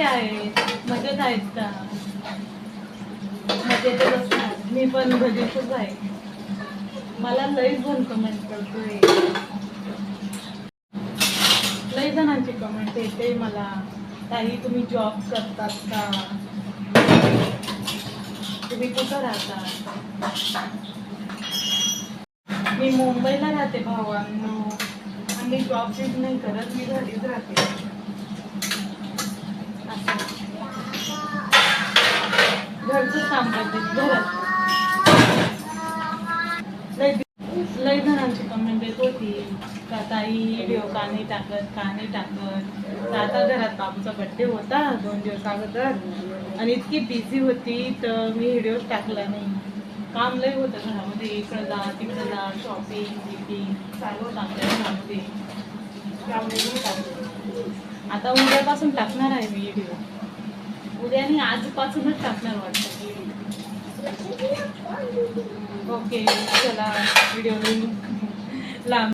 कसे आहेत मजेत आहेत का? मजेतच असणार मी पण मजेतच आहे. मला लई जण कमेंट करतोय. लई जणांची कमेंट येते मला. ताई तुम्ही जॉब करतात का? तुम्ही कुठं राहता मी मुंबईला राहते भावांनो. आणि जॉब बीब नाही करत मी घरीच राहते. घरचं काम करते घरात. लय जणांची कमेंट येत होती. का ताई व्हिडिओ का नाही टाकत का नाही टाकत? तर आता घरात बाबूचा बड्डे होता दोन दिवस अगोदर. आणि इतकी बिझी होती तर मी व्हिडिओ टाकला नाही. काम लय होतं घरामध्ये. इकडं जा तिकडं जा शॉपिंग बिपिंग चालू होतं आमच्या घरामध्ये. त्यामुळे आता उद्यापासून टाकणार आहे मी व्हिडिओ उद्या आणि आजपासूनच टाकणार वाटतं. ओके चला व्हिडिओ लांब.